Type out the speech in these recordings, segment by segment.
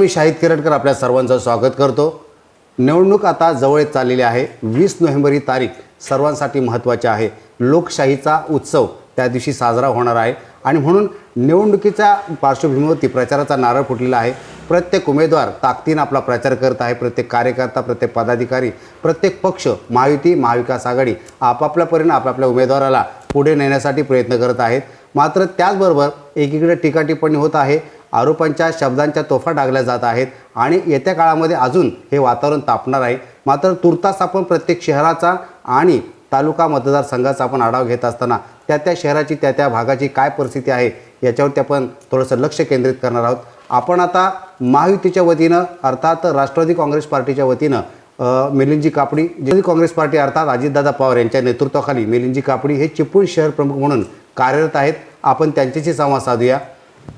मी शाहिद किरटकर आपल्या सर्वांचं स्वागत करतो. निवडणूक आता जवळ येत चाललेली आहे. वीस नोव्हेंबर ही तारीख सर्वांसाठी महत्त्वाची आहे. लोकशाहीचा उत्सव त्या दिवशी साजरा होणार आहे. आणि म्हणून निवडणुकीच्या पार्श्वभूमीवरती प्रचाराचा नारळ फुटलेला आहे. प्रत्येक उमेदवार ताकदीनं आपला प्रचार करत आहे. प्रत्येक कार्यकर्ता प्रत्येक पदाधिकारी प्रत्येक पक्ष महायुती महाविकास आघाडी आपापल्या परीने आपापल्या उमेदवाराला पुढे नेण्यासाठी प्रयत्न करत आहेत. मात्र त्याचबरोबर एकीकडे टीकाटिप्पणी होत आहे. आरोपांच्या शब्दांच्या तोफा डागल्या जात आहेत आणि येत्या काळामध्ये अजून हे वातावरण तापणार आहे. मात्र तुर्तास आपण प्रत्येक शहराचा आणि तालुका मतदारसंघाचा आपण आढावा घेत असताना त्या त्या शहराची त्या त्या भागाची काय परिस्थिती आहे याच्यावरती आपण थोडंसं लक्ष केंद्रित करणार आहोत. आपण आता महायुतीच्या वतीनं अर्थात राष्ट्रवादी काँग्रेस पार्टीच्या वतीनं मिलिंदजी कापडी जे काँग्रेस पार्टी अर्थात अजितदादा पवार यांच्या नेतृत्वाखाली मिलिंदजी कापडी हे चिपळूण शहर प्रमुख म्हणून कार्यरत आहेत. आपण त्यांच्याशी संवाद साधूया.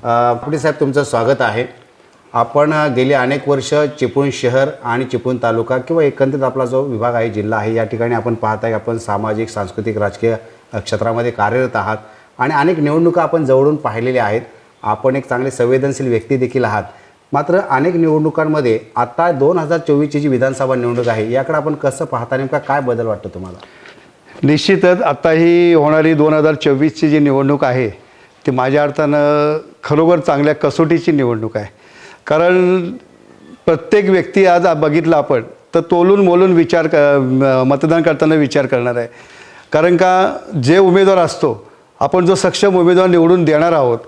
अ, साहेब तुमचं स्वागत आहे. आपण गेली अनेक वर्ष चिपळूण शहर आणि चिपळूण तालुका किंवा एकंदरीत आपला जो विभाग आहे जिल्हा आहे या ठिकाणी आपण पाहत आहे आपण सामाजिक सांस्कृतिक राजकीय क्षेत्रामध्ये कार्यरत आहात आणि अनेक निवडणुका आपण जवळून पाहिलेल्या आहेत. आपण एक चांगले संवेदनशील व्यक्ती देखील आहात. मात्र अनेक निवडणुकांमध्ये आता दोन हजार चोवीसची जी विधानसभा निवडणूक आहे याकडे आपण कसं पाहता नेमका काय बदल वाटतो तुम्हाला? निश्चितच आत्ता ही होणारी दोन हजार चोवीसची जी निवडणूक आहे ती माझ्या अर्थानं खरोखर चांगल्या कसोटीची निवडणूक आहे. कारण प्रत्येक व्यक्ती आज बघितलं आपण तर तोलून मोलून विचार क मतदान करताना विचार करणार आहे. कारण का जे उमेदवार असतो आपण जो सक्षम उमेदवार निवडून देणार आहोत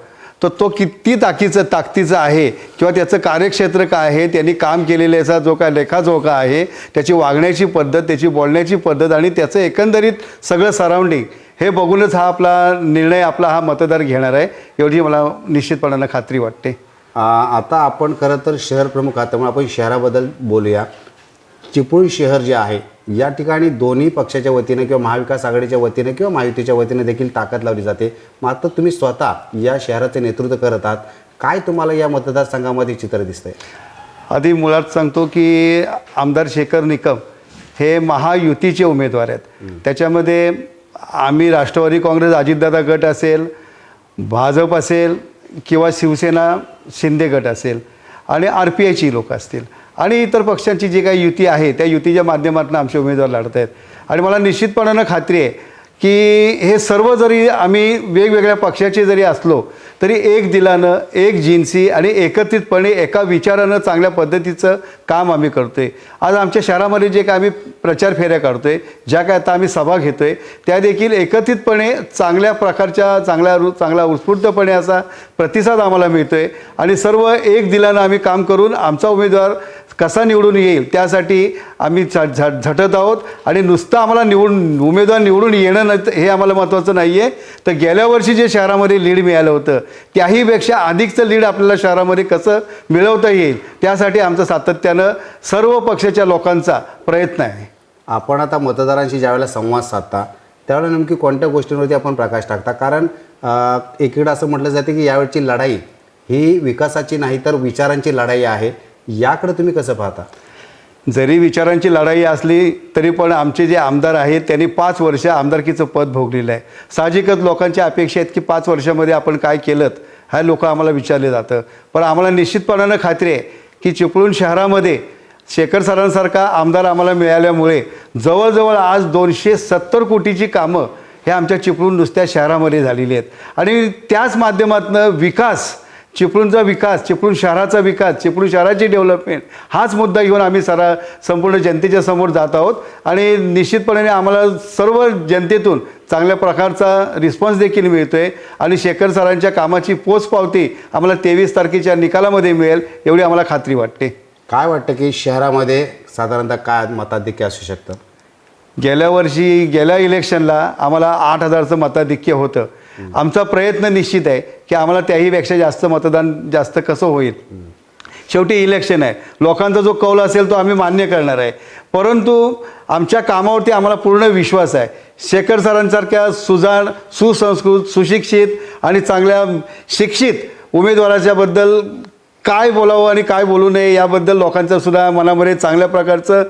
तर तो किती ताकीचं ताकदीचा आहे किंवा त्याचं कार्यक्षेत्र काय आहे त्यांनी काम केलेल्याचा जो काय लेखाजोखा आहे त्याची वागण्याची पद्धत त्याची बोलण्याची पद्धत आणि त्याचं एकंदरीत सगळं सराउंडिंग हे बघूनच हा आपला निर्णय आपला हा मतदार घेणार आहे. एवढी मला निश्चितपणानं खात्री वाटते. आता आपण खरं तर शहर प्रमुख आहात त्यामुळे आपण शहराबद्दल बोलूया. चिपळूण शहर जे आहे या ठिकाणी दोन्ही पक्षाच्या वतीनं किंवा महाविकास आघाडीच्या वतीनं किंवा महायुतीच्या वतीनं देखील ताकद लावली जाते. मात्र तुम्ही स्वतः या शहराचे नेतृत्व करत आहात. काय तुम्हाला या मतदारसंघामध्ये चित्र दिसतंय? आधी मुळात सांगतो की आमदार शेखर निकम हे महायुतीचे उमेदवार आहेत. त्याच्यामध्ये आम्ही राष्ट्रवादी काँग्रेस अजितदादा गट असेल भाजप असेल किंवा शिवसेना शिंदे गट असेल आणि आर पी आयची लोक असतील आणि इतर पक्षांची जी काही युती आहे त्या युतीच्या माध्यमातून आमचे उमेदवार लढत आहेत आणि मला निश्चितपणानं खात्री आहे की हे सर्व जरी आम्ही वेगवेगळ्या पक्षाचे जरी असलो तरी एक दिलानं एक जिन्सी आणि एकत्रितपणे एका विचारानं चांगल्या पद्धतीचं काम आम्ही करतो आहे आज आमच्या शहरामध्ये जे काय आम्ही प्रचार फेऱ्या काढतो आहे ज्या काय आता आम्ही सभा घेतो आहे त्या देखील एकत्रितपणे चांगल्या प्रकारच्या चांगल्या रु- चांगला उत्स्फूर्तपणे असा प्रतिसाद आम्हाला मिळतो आहे आणि सर्व एक दिलानं आम्ही काम करून आमचा उमेदवार कसा निवडून येईल त्यासाठी आम्ही झ झ झटत आहोत. आणि नुसतं आम्हाला निवडून उमेदवार निवडून येणं न हे आम्हाला महत्त्वाचं नाही आहे तर गेल्या वर्षी जे शहरामध्ये लीड मिळालं होतं त्याहीपेक्षा अधिकचं लीड आपल्याला शहरामध्ये कसं मिळवता येईल त्यासाठी आमचं सातत्यानं सर्व पक्षाच्या लोकांचा प्रयत्न आहे. आपण आता मतदारांशी ज्यावेळेला संवाद साधता त्यावेळेला नेमकी कोणत्या गोष्टींवरती आपण प्रकाश टाकता? कारण अ, एकीकडे असं म्हटलं जाते की यावेळची लढाई ही विकासाची नाही तर विचारांची लढाई आहे. याकडे तुम्ही कसं पाहता? जरी विचारांची लढाई असली तरी पण आमचे जे आमदार आहेत त्यांनी पाच वर्ष आमदारकीचं पद भोगलेलं आहे. साहजिकच लोकांच्या अपेक्षा आहेत की पाच वर्षामध्ये आपण काय केलं हे लोक आम्हाला विचारले जातं. पण आम्हाला निश्चितपणानं खात्री आहे की चिपळूण शहरामध्ये शेखर सरांसारखा आमदार आम्हाला मिळाल्यामुळे जवळजवळ आज दोनशे सत्तर कोटीची कामं हे आमच्या चिपळूण नुसत्या शहरामध्ये झालेली आहेत. आणि त्याच माध्यमातून विकास चिपळूणचा विकास चिपळूण शहराचा विकास चिपळूण शहराची डेव्हलपमेंट हाच मुद्दा घेऊन आम्ही सरा संपूर्ण जनतेच्या समोर जात आहोत. आणि निश्चितपणे आम्हाला सर्व जनतेतून चांगल्या प्रकारचा रिस्पॉन्स देखील मिळतो आहे आणि शेखर सरांच्या कामाची पोचपावती आम्हाला तेवीस तारखेच्या निकालामध्ये मिळेल एवढी आम्हाला खात्री वाटते. काय वाटतं की शहरामध्ये साधारणतः काय मताधिक्य असू शकतं? गेल्या वर्षी गेल्या इलेक्शनला आम्हाला आठ हजारचं मताधिक्य होतं. आमचा प्रयत्न निश्चित आहे की आम्हाला त्याहीपेक्षा जास्त मतदान जास्त कसं होईल? शेवटी इलेक्शन आहे. लोकांचा जो कौल असेल तो आम्ही मान्य करणार आहे. परंतु आमच्या कामावरती आम्हाला पूर्ण विश्वास आहे. शेखर सरांसारख्या सुजाण सुसंस्कृत सुशिक्षित आणि चांगल्या शिक्षित उमेदवाराच्याबद्दल काय बोलावं आणि काय बोलू नये याबद्दल लोकांचं सुद्धा मनामध्ये चांगल्या प्रकारचं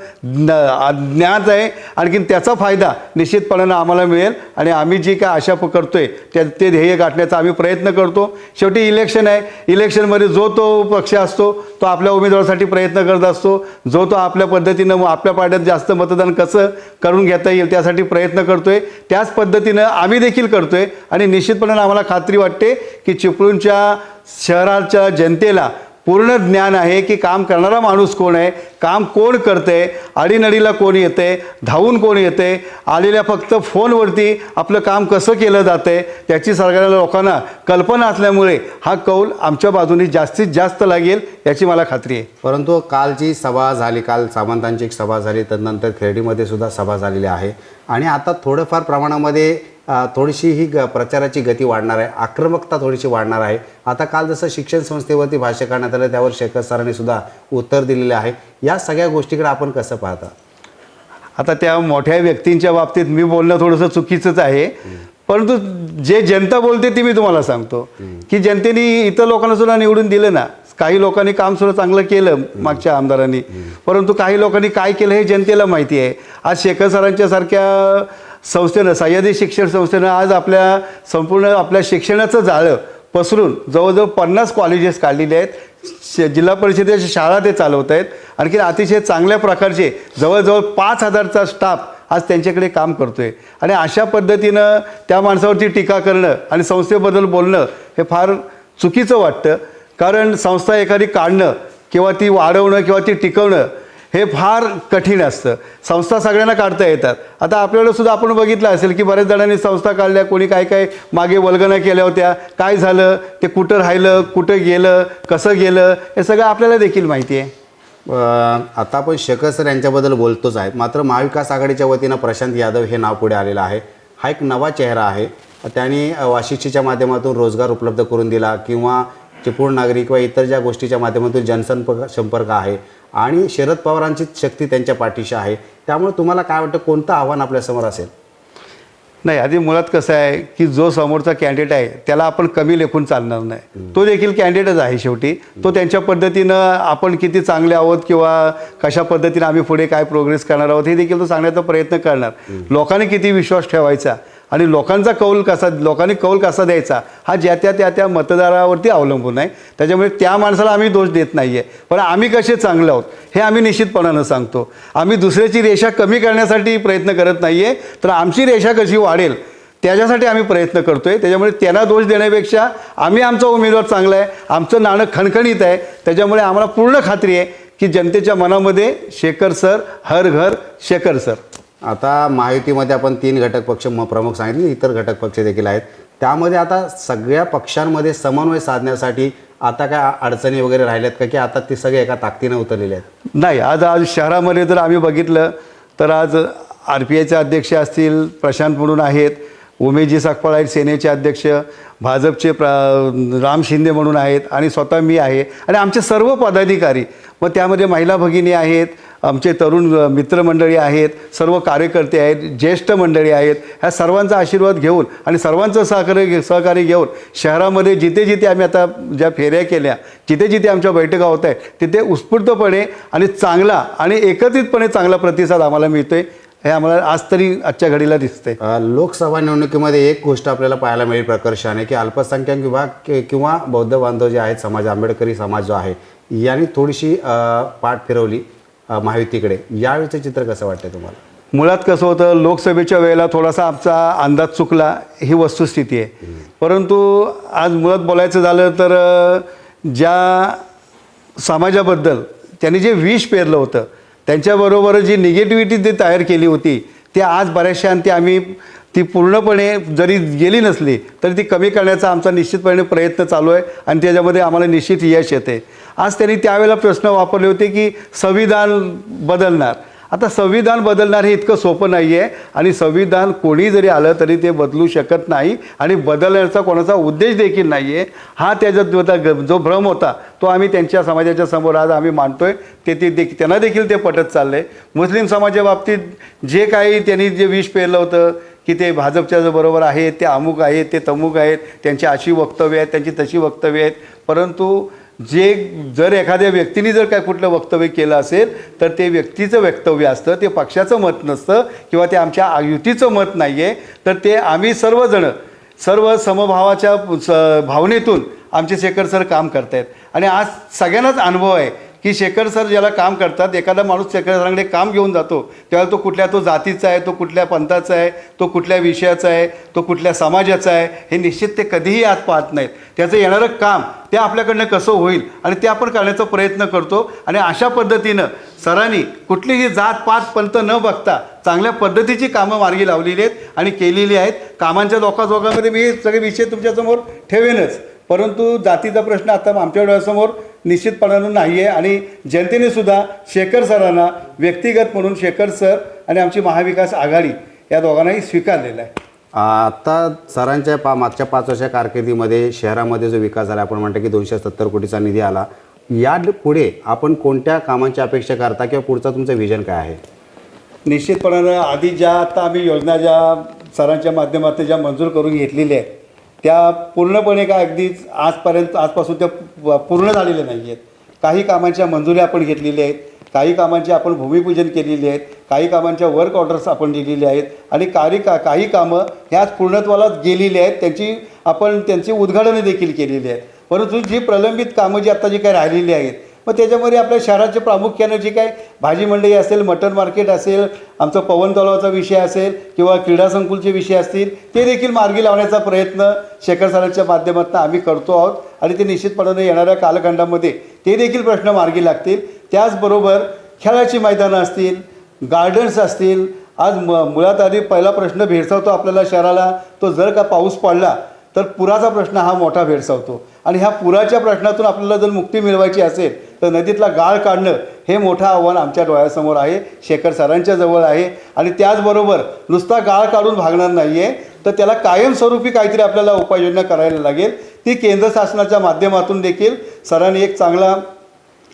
ज्ञात आहे. आणखीन त्याचा फायदा निश्चितपणानं आम्हाला मिळेल आणि आम्ही जी काय आशा प- आहे त्या ते ध्येय गाठण्याचा आम्ही प्रयत्न करतो. शेवटी इलेक्शन आहे. इलेक्शनमध्ये जो तो पक्ष असतो तो आपल्या उमेदवारासाठी प्रयत्न करत असतो. जो तो आपल्या पद्धतीनं मग आपल्या पाड्यात जास्त मतदान कसं करून घेता येईल त्यासाठी प्रयत्न करतो आहे त्याच पद्धतीनं आम्ही देखील करतो आहे आणि निश्चितपणानं आम्हाला खात्री वाटते की चिपळूणच्या शहराच्या जनतेला पूर्ण ज्ञान आहे की काम करणारा माणूस कोण आहे काम कोण करते अडीनडीला कोण येते धावून कोण येते आलेल्या फक्त फोनवरती आपलं काम कसं केलं जाते त्याची सगळ्या लोकांना कल्पना असल्यामुळे हा कौल आमच्या बाजूने जास्तीत जास्त लागेल याची मला खात्री आहे. परंतु कालची सभा झाली काल सामंतांची एक सभा झाली तदनंतर खेर्डीमध्ये सुद्धा सभा झालेली आहे. आणि आता थोडंफार प्रमाणामध्ये थोडीशी ही ग प्रचाराची गती वाढणार आहे. आक्रमकता थोडीशी वाढणार आहे. आता काल जसं शिक्षण संस्थेवरती भाष्य करण्यात आलं त्यावर शेखर सरांनी सुद्धा उत्तर दिलेलं आहे. या सगळ्या गोष्टीकडे आपण कसं पाहता? आता त्या मोठ्या व्यक्तींच्या बाबतीत मी बोलणं थोडंसं चुकीचंच आहे. परंतु जे जनता बोलते ती मी तुम्हाला सांगतो. की जनतेने इतर लोकांना सुद्धा निवडून दिलं ना काही लोकांनी काम सुद्धा चांगलं केलं मागच्या आमदारांनी. परंतु काही लोकांनी काय केलं हे जनतेला माहिती आहे. आज शेखर सरांच्या सारख्या संस्थेनं सह्याद्री शिक्षण संस्थेनं आज आपल्या संपूर्ण आपल्या शिक्षणाचं जाळं पसरून जवळजवळ पन्नास कॉलेजेस काढलेले आहेत. श- जिल्हा परिषदेच्या शाळा ते चालवत आहेत. आणखी अतिशय चांगल्या प्रकारचे जवळजवळ पाच हजारचा स्टाफ आज त्यांच्याकडे काम करतो आहे आणि अशा पद्धतीनं त्या माणसावरती टीका करणं आणि संस्थेबद्दल बोलणं हे फार चुकीचं वाटतं. कारण संस्था एखादी काढणं किंवा ती वाढवणं किंवा ती टिकवणं हे फार कठीण असतं. संस्था सगळ्यांना काढता येतात. आता आपल्याला सुद्धा आपण बघितलं असेल की बऱ्याच जणांनी संस्था काढल्या कोणी काय काय मागे वल्गना केल्या होत्या. काय झालं? ते कुठं राहिलं? कुठं गेलं? कसं गेलं? हे सगळं आपल्याला देखील माहिती आहे. आता आपण शेखर सर यांच्याबद्दल बोलतोच आहेत मात्र महाविकास आघाडीच्या वतीनं प्रशांत यादव हे नाव पुढे आलेलं आहे. हा एक नवा चेहरा आहे. त्यांनी वाशिष्ठीच्या माध्यमातून रोजगार उपलब्ध करून दिला किंवा चिपळूण नागरिक किंवा इतर ज्या गोष्टीच्या माध्यमातून जनसंपर्क संपर्क आहे. आणि शरद पवारांची शक्ती त्यांच्या पाठीशी आहे. त्यामुळे तुम्हाला काय वाटतं कोणतं आव्हान आपल्यासमोर असेल? नाही आधी मुळात कसं आहे की जो समोरचा कॅन्डिडेट आहे त्याला आपण कमी लेखून चालणार नाही. तो देखील कॅन्डिडेटच आहे शेवटी. तो त्यांच्या पद्धतीनं आपण किती चांगले आहोत किंवा कशा पद्धतीनं आम्ही पुढे काय प्रोग्रेस करणार आहोत हे देखील तो सांगण्याचा प्रयत्न करणार. लोकांनी किती विश्वास ठेवायचा आणि लोकांचा कौल कसा लोकांनी कौल कसा द्यायचा हा ज्या त्या त्या त्या मतदारावरती अवलंबून आहे. त्याच्यामुळे त्या माणसाला आम्ही दोष देत नाही आहे पण आम्ही कसे चांगले आहोत हे आम्ही निश्चितपणानं सांगतो. आम्ही दुसऱ्याची रेषा कमी करण्यासाठी प्रयत्न करत नाही आहे तर आमची रेषा कशी वाढेल त्याच्यासाठी आम्ही प्रयत्न करतो आहे त्याच्यामुळे त्यांना दोष देण्यापेक्षा आम्ही आमचा उमेदवार चांगला आहे आमचं नाणं खणखणीत आहे. त्याच्यामुळे आम्हाला पूर्ण खात्री आहे की जनतेच्या मनामध्ये शेखर सर हर घर शेखर सर. आता महायुतीमध्ये आपण तीन घटक पक्ष म प्रमुख सांगितले इतर घटक पक्ष देखील आहेत. त्यामध्ये आता सगळ्या पक्षांमध्ये समन्वय साधण्यासाठी आता काय अडचणी वगैरे राहिल्यात का की आता ते सगळे एका ताकदीनं उतरलेले आहेत? नाही आज आज शहरामध्ये जर आम्ही बघितलं तर आज आर पी आयचे अध्यक्ष असतील प्रशांत म्हणून आहेत उमेशजी सकपाळ आहेत सेनेचे अध्यक्ष भाजपचे प्रा राम शिंदे म्हणून आहेत आणि स्वतः मी आहे. आणि आमचे सर्व पदाधिकारी मग त्यामध्ये महिला भगिनी आहेत आमचे तरुण मित्रमंडळी आहेत सर्व कार्यकर्ते आहेत ज्येष्ठ मंडळी आहेत ह्या सर्वांचा आशीर्वाद घेऊन आणि सर्वांचं सहकार्य सहकार्य घेऊन शहरामध्ये जिथे जिथे आम्ही आता ज्या फेऱ्या केल्या जिथे जिथे आमच्या बैठका होत आहेत तिथे उत्स्फूर्तपणे आणि चांगला आणि एकत्रितपणे चांगला प्रतिसाद आम्हाला मिळतो आहे हे आम्हाला आज तरी आजच्या घडीला दिसतंय. अ, लोकसभा निवडणुकीमध्ये एक गोष्ट आपल्याला पाहायला मिळेल प्रकर्षाने की अल्पसंख्याक विभाग किंवा बौद्ध बांधव जे आहेत समाज आंबेडकरी समाज जो आहे यांनी थोडीशी पाठ फिरवली महायुतीकडे. यावेळीचं चित्र कसं वाटतं तुम्हाला? मुळात कसं होतं लोकसभेच्या वेळेला थोडासा आमचा अंदाज चुकला ही वस्तुस्थिती आहे. परंतु आज मुळात बोलायचं झालं तर ज्या समाजाबद्दल त्यांनी जे विष पेरलं होतं त्यांच्याबरोबर जी निगेटिव्हिटी ते तयार केली होती ते आज बऱ्याचशा ते आम्ही ती पूर्णपणे जरी गेली नसली तरी ती कमी करण्याचा आमचा निश्चितपणे प्रयत्न चालू आहे आणि त्याच्यामध्ये आम्हाला निश्चित यश येते. आज त्यांनी त्यावेळेला प्रश्न वापरले होते की संविधान बदलणार. आता संविधान बदलणार हे इतकं सोपं नाही आहे आणि संविधान कोणी जरी आलं तरी ते बदलू शकत नाही आणि बदलण्याचा कोणाचा उद्देश देखील नाही आहे हा त्याच्यात जो होता ग- जो भ्रम होता तो आम्ही त्यांच्या समाजाच्या समोर आज आम्ही मांडतोय. ते ते देखील त्यांना देखील ते पटत चाललं आहे मुस्लिम समाजाच्या बाबतीत जे काही त्यांनी जे विष पेरलं होतं की ते भाजपच्या बरोबर आहेत ते अमुक आहेत ते तमुक आहेत त्यांची अशी वक्तव्य आहेत त्यांची तशी वक्तव्य आहेत. परंतु जे जर एखाद्या व्यक्तीने जर काय कुठलं वक्तव्य केलं असेल तर ते व्यक्तीचं वक्तव्य असतं ते पक्षाचं मत नसतं किंवा ते आमच्या युतीचं मत नाही आहे तर ते आम्ही सर्वजणं सर्व समभावाच्या स- भावनेतून आमचे शेखर सर काम करतायत. आणि आज सगळ्यांनाच अनुभव आहे की शेखर सर ज्याला काम करतात एखादा माणूस शेखर सरांकडे काम घेऊन जातो त्यावेळेला तो कुठल्या तो जातीचा आहे तो कुठल्या पंथाचा आहे तो कुठल्या विषयाचा आहे तो कुठल्या समाजाचा आहे हे निश्चित ते कधीही आत पाहत नाहीत. त्याचं येणारं काम ते आपल्याकडनं कसं होईल आणि ते आपण करण्याचा प्रयत्न करतो आणि अशा पद्धतीनं सरांनी कुठलीही जात पात पंत न बघता चांगल्या पद्धतीची कामं मार्गी लावलेली आहेत आणि केलेली आहेत. कामांच्या लोकाजोगामध्ये मी सगळे विषय तुमच्यासमोर ठेवेनच. परंतु जातीचा प्रश्न आता आमच्या डोळ्यासमोर निश्चितपणानं नाही आहे आणि जनतेने सुद्धा शेखर सरांना व्यक्तिगत म्हणून शेखर सर आणि आमची महाविकास आघाडी या दोघांनाही स्वीकारलेला आहे. आता सरांच्या पा मागच्या पाच वर्षा कारकिर्दीमध्ये शहरामध्ये जो विकास झाला आपण म्हणतो की दोनशे सत्तर कोटीचा निधी आला. या पुढे आपण कोणत्या कामांची अपेक्षा करता किंवा पुढचा तुमचं विजन काय आहे? निश्चितपणानं आधी ज्या आता आम्ही योजना ज्या सरांच्या माध्यमातून ज्या मंजूर करून घेतलेल्या आहेत त्या पूर्णपणे काय अगदीच आजपर्यंत आजपासून त्या पूर्ण झालेल्या नाही आहेत. काही कामांच्या मंजुऱ्या आपण घेतलेल्या आहेत. काही कामांची आपण भूमिपूजन केलेली आहेत. काही कामांच्या वर्क ऑर्डर्स आपण दिलेल्या आहेत. आणि काही का काही कामं ह्याच पूर्णत्वाला गेलेली आहेत. त्यांची आपण त्यांची उद्घाटनं देखील केलेली आहेत. परंतु जी प्रलंबित कामं जी आता जी काही राहिलेली आहेत मग त्याच्यामध्ये आपल्या शहराचे प्रामुख्यानं जे काय भाजी मंडई असेल मटन मार्केट असेल आमचं पवन तलावाचा विषय असेल किंवा क्रीडा संकुलचे विषय असतील ते देखील मार्गी लावण्याचा प्रयत्न शेखर सरांच्या माध्यमातून आम्ही करतो आहोत. आणि ते निश्चितपणाने येणाऱ्या कालखंडामध्ये ते देखील प्रश्न मार्गी लागतील. त्याचबरोबर खेळाची मैदानं असतील गार्डन्स असतील आज म मुळात आधी पहिला प्रश्न भेडसावतो आपल्याला शहराला. तो जर का पाऊस पडला तर पुराचा प्रश्न हा मोठा भेडसावतो. आणि ह्या पुराच्या प्रश्नातून आपल्याला जर मुक्ती मिळवायची असेल तर नदीतला गाळ काढणं हे मोठं आव्हान आमच्या डोळ्यासमोर आहे. शेखर सरांच्या जवळ आहे. आणि त्याचबरोबर नुसता गाळ काढून भागणार नाही आहे तर त्याला कायमस्वरूपी काहीतरी आपल्याला उपाययोजना करायला लागेल. ती केंद्र शासनाच्या माध्यमातून देखील सरांनी एक चांगला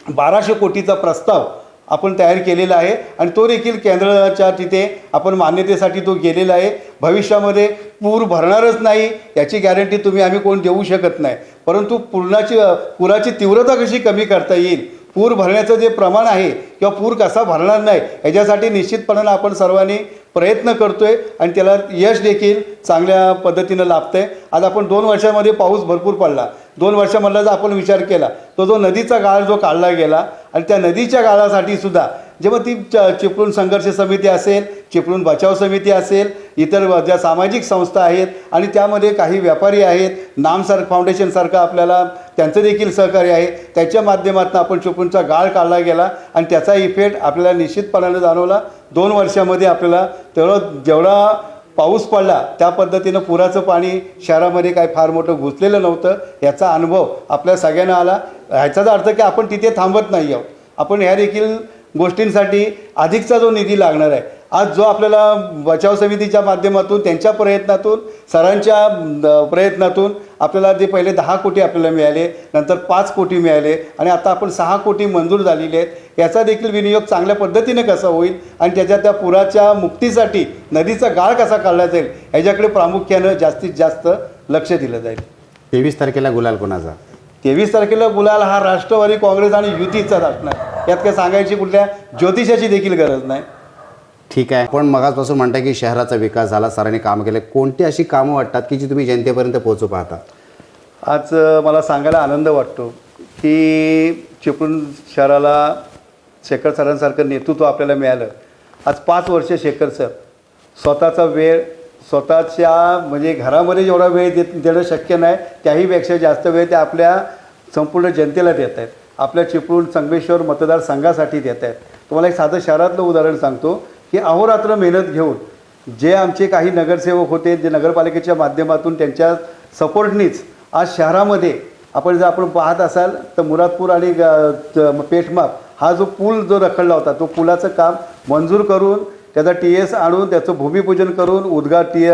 बाराशे कोटीचा प्रस्ताव आपण तयार केलेला आहे. आणि तो देखील केंद्राच्या तिथे आपण मान्यतेसाठी तो गेलेला आहे. भविष्यामध्ये पूर भरणारच नाही याची गॅरंटी तुम्ही आम्ही कोण देऊ शकत नाही. परंतु पूर्णाची पुराची तीव्रता कशी कमी करता येईल? पूर भरण्याचं जे प्रमाण आहे किंवा पूर कसा भरणार नाही याच्यासाठी निश्चितपणानं आपण सर्वांनी प्रयत्न करतो आहे आणि त्याला यश देखील चांगल्या पद्धतीनं लाभतं आहे आज आपण दोन वर्षामध्ये पाऊस भरपूर पडला. दोन वर्षामधला जर आपण विचार केला. तो जो नदीचा गाळ जो काढला गेला आणि त्या नदीच्या गाळासाठी सुद्धा जेव्हा ती च चिपळूण संघर्ष समिती असेल चिपळूण बचाव समिती असेल इतर ज्या सामाजिक संस्था आहेत आणि त्यामध्ये काही व्यापारी आहेत नामसार फाउंडेशनसारखं आपल्याला त्यांचं देखील सहकार्य आहे. त्याच्या माध्यमातून आपण चिपळूणचा गाळ काढला गेला आणि त्याचा इफेक्ट आपल्याला निश्चितपणाने जाणवला. दोन वर्षामध्ये आपल्याला तेवढं जेवढा पाऊस पडला त्या पद्धतीनं पुराचं पाणी शहरामध्ये काय फार मोठं घुसलेलं नव्हतं. याचा अनुभव आपल्या सगळ्यांना आला. ह्याचाच अर्थ की आपण तिथे थांबत नाही आहोत. आपण ह्या देखील गोष्टींसाठी अधिकचा जो निधी लागणार आहे आज जो आपल्याला बचाव समितीच्या माध्यमातून त्यांच्या प्रयत्नातून सरांच्या प्रयत्नातून आपल्याला जे पहिले दहा कोटी आपल्याला मिळाले नंतर पाच कोटी मिळाले आणि आता आपण सहा कोटी मंजूर झालेले आहेत याचा देखील विनियोग चांगल्या पद्धतीने कसा होईल आणि त्याच्या त्या पुराच्या मुक्तीसाठी नदीचा गाळ कसा काढला जाईल ह्याच्याकडे प्रामुख्यानं जास्तीत जास्त लक्ष दिलं जाईल. तेवीस तारखेला गुलाल कोणाचा? तेवीस तारखेला गुलाल हा राष्ट्रवादी काँग्रेस आणि युतीचा असणार यात काय सांगायची कुठल्या ज्योतिषाची देखील गरज नाही. ठीक आहे. पण मगाचपासून म्हणता की शहराचा विकास झाला सरांनी काम केले. कोणती अशी कामं वाटतात की जी तुम्ही जनतेपर्यंत पोहोचू पाहता? आज मला सांगायला आनंद वाटतो की चिपळूण शहराला शेखर सरांसारखं नेतृत्व आपल्याला मिळालं. आज पाच वर्ष शेखर सर स्वतःचा वेळ स्वतःच्या म्हणजे घरामध्ये जेवढा वेळ देत देणं शक्य नाही त्याहीपेक्षा जास्त वेळ ते आपल्या संपूर्ण जनतेला देत आहेत आपल्या चिपळूण संगमेश्वर मतदारसंघासाठी देत आहेत. तुम्हाला एक साधं शहरातलं उदाहरण सांगतो की अहोरात्र मेहनत घेऊन जे आमचे काही नगरसेवक होते जे नगरपालिकेच्या माध्यमातून त्यांच्या सपोर्टनीच आज शहरामध्ये आपण जर आपण पाहत असाल तर मुरादपूर आणि ग- पेठमाप हा जो पूल जो रखडला होता तो पुलाचं काम मंजूर करून त्याचा टी एस आणून त्याचं भूमिपूजन करून उद्घाट टी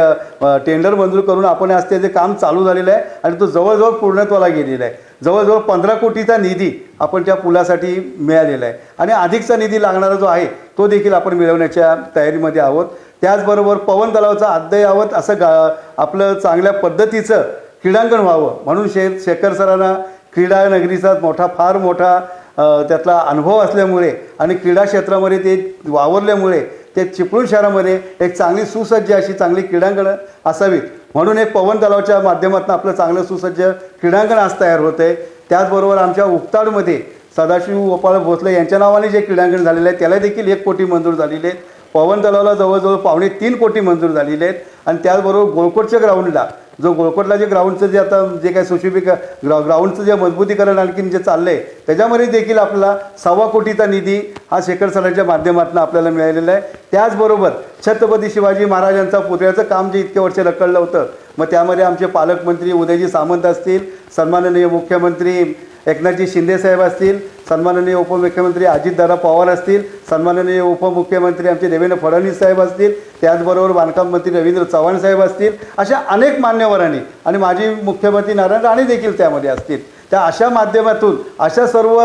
टेंडर मंजूर करून आपण आज त्याचे काम चालू झालेलं आहे आणि तो जवळजवळ पूर्णत्वाला गेलेला आहे. जवळजवळ पंधरा कोटीचा निधी आपण त्या पुलासाठी मिळालेला आहे. आणि अधिकचा निधी लागणारा जो आहे तो देखील आपण मिळवण्याच्या तयारीमध्ये आहोत. त्याचबरोबर पवन तलावाचं अद्ययावत असं गा आपलं चांगल्या पद्धतीचं क्रीडांगण व्हावं म्हणून शे शेखर सरांना क्रीडा नगरीचा मोठा फार मोठा त्यातला अनुभव असल्यामुळे आणि क्रीडा क्षेत्रामध्ये ते वावरल्यामुळे ते चिपळूण शहरामध्ये एक चांगली सुसज्ज अशी चांगली क्रीडांगणं असावीत. म्हणून एक पवन तलावच्या माध्यमातून आपलं चांगलं सुसज्ज क्रीडांगण आज तयार होतं आहे त्याचबरोबर आमच्या उक्ताडमध्ये सदाशिव गोपाळ भोसले यांच्या नावाने जे क्रीडांगण झालेलं आहे त्याला देखील एक कोटी मंजूर झालेले आहेत. पवन तलावला जवळजवळ पावणे तीन कोटी मंजूर झालेले आहेत. आणि त्याचबरोबर गोळकोटच्या ग्राउंडला जो गोळकोटला जे ग्राउंडचं जे आता जे काही सुशोभिक ग्रा ग्राउंडचं जे मजबूतीकरण आणखीन जे चाललं आहे त्याच्यामध्ये देखील आपल्याला सव्वा कोटीचा निधी हा शेखर सरांच्या माध्यमातून आपल्याला मिळालेला आहे. त्याचबरोबर छत्रपती शिवाजी महाराजांचा पुतळ्याचं काम जे इतके वर्ष रखडलं होतं मग त्यामध्ये आमचे पालकमंत्री उदयजी सामंत असतील सन्माननीय मुख्यमंत्री एकनाथजी शिंदेसाहेब असतील सन्माननीय उपमुख्यमंत्री अजितदादा पवार असतील सन्माननीय उपमुख्यमंत्री आमचे देवेंद्र फडणवीस साहेब असतील त्याचबरोबर बांधकाम मंत्री रवींद्र चव्हाण साहेब असतील अशा अनेक मान्यवरांनी आणि माजी मुख्यमंत्री नारायण राणे देखील त्यामध्ये असतील. त्या अशा माध्यमातून अशा सर्व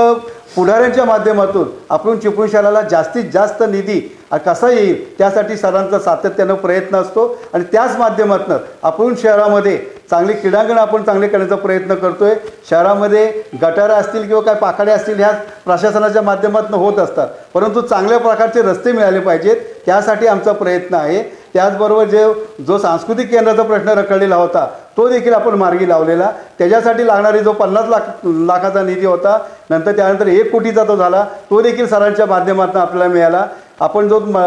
पुढाऱ्यांच्या माध्यमातून आपण चिपळूण शहराला जास्तीत जास्त निधी कसा येईल त्यासाठी सरांचा सातत्यानं प्रयत्न असतो आणि त्याच माध्यमातून आपण शहरामध्ये चांगली क्रीडांगण आपण चांगले करण्याचा प्रयत्न करतोय. शहरामध्ये गटारं असतील किंवा काय पाखाडे असतील ह्या प्रशासनाच्या माध्यमातून होत असतात. परंतु चांगल्या प्रकारचे रस्ते मिळाले पाहिजेत त्यासाठी आमचा प्रयत्न आहे. त्याचबरोबर जे जो सांस्कृतिक केंद्राचा प्रश्न रखडलेला होता तो देखील आपण मार्गी लावलेला. त्याच्यासाठी लागणारी जो पन्नास लाख लाखाचा निधी होता नंतर त्यानंतर एक कोटीचा तो झाला तो देखील सरांच्या माध्यमातून आपल्याला मिळाला. आपण जो म,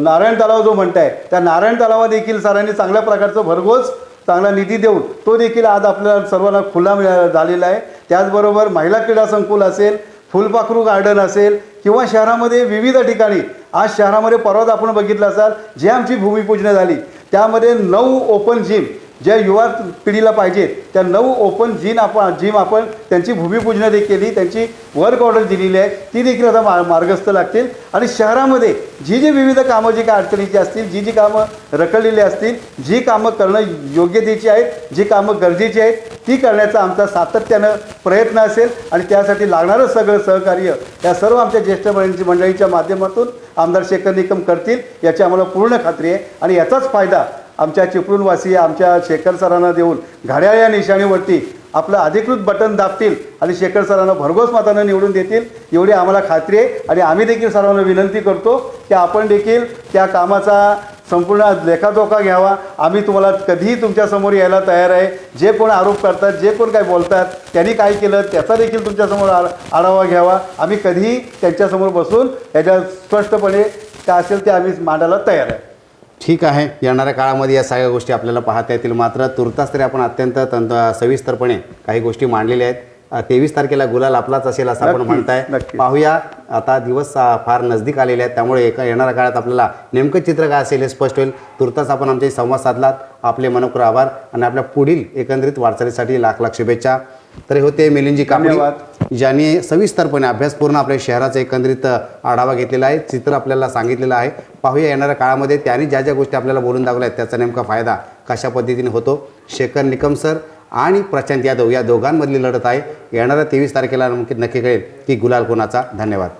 नारायण तलाव जो म्हणताय त्या नारायण तलावा देखील सरांनी चांगल्या प्रकारचं भरघोस चांगला निधी देऊन तो देखील आज आपल्याला सर्वांना खुला मिळा झालेला आहे. त्याचबरोबर महिला क्रीडा संकुल असेल फुलपाखरू गार्डन असेल किंवा शहरामध्ये विविध ठिकाणी आज शहरामध्ये परवाच आपण बघितलं असाल जे आमची भूमिपूजन झाली. त्यामध्ये नऊ ओपन जिम ज्या युवा पिढीला पाहिजेत त्या नऊ ओपन जिम आपण जिम आपण त्यांची भूमिपूजनं देखील केली त्यांची वर्क ऑर्डर दिलेली आहे ती देखील आता मा मार्गस्थ लागतील. आणि शहरामध्ये जी जी विविध कामं जी काय अडचणीची असतील जी जी कामं रखडलेली असतील जी कामं करणं योग्यतेची आहेत जी कामं गरजेची आहेत ती करण्याचा आमचा सातत्यानं प्रयत्न असेल. आणि त्यासाठी लागणारं सगळं सहकार्य या सर्व आमच्या ज्येष्ठ मंडळींची मंडळीच्या माध्यमातून आमदार शेखर निकम करतील याची आम्हाला पूर्ण खात्री आहे. आणि याचाच फायदा आमच्या चिपळूणवासी आमच्या शेखर सरांना देऊन घड्याळ या निशाणीवरती आपलं अधिकृत बटन दाबतील आणि शेखर सरांना भरघोस मतानं निवडून देतील एवढी आम्हाला खात्री आहे. आणि आम्ही देखील सर्वांना विनंती करतो की आपण देखील त्या कामाचा संपूर्ण लेखाजोखा घ्यावा. आम्ही तुम्हाला कधीही तुमच्यासमोर यायला तयार आहे. जे कोण आरोप करतात जे कोण काय बोलतात त्यांनी काय केलं त्याचा देखील तुमच्यासमोर आ आढावा घ्यावा. आम्ही कधीही त्यांच्यासमोर बसून याच्या स्पष्टपणे काय असेल ते आम्ही मांडायला तयार आहे. ठीक आहे. येणाऱ्या काळामध्ये या सगळ्या गोष्टी आपल्याला पाहता येतील. मात्र तुर्तास तरी आपण अत्यंत तंत सविस्तरपणे काही गोष्टी मांडलेल्या आहेत. तेवीस तारखेला गुलाल आपलाच असेल असं आपण म्हणताय. पाहूया आता दिवस फार नजदीक आलेले आहेत. त्यामुळे एका येणाऱ्या काळात आपल्याला नेमकं चित्र काय असेल हे स्पष्ट होईल. तुर्तास आपण आमचे संवाद साधलात आपले मनोकर आभार. आणि आपल्या पुढील एकंदरीत वाटचालीसाठी लाख लाख शुभेच्छा. तर हे होते मिलिंदजी धन्यवाद. ज्यांनी सविस्तरपणे अभ्यासपूर्ण आपल्या शहराचा एकंदरीत आढावा घेतलेला आहे चित्र आपल्याला सांगितलेलं आहे. पाहूया येणाऱ्या काळामध्ये त्यांनी ज्या ज्या गोष्टी आपल्याला बोलून दाखवल्या आहेत त्याचा नेमका फायदा कशा पद्धतीने होतो? शेखर निकम सर आणि प्रशांत यादव या दोघांमधली लढत आहे. येणाऱ्या तेवीस तारखेला नक्की नक्की कळेल की गुलाल कोणाचा. धन्यवाद.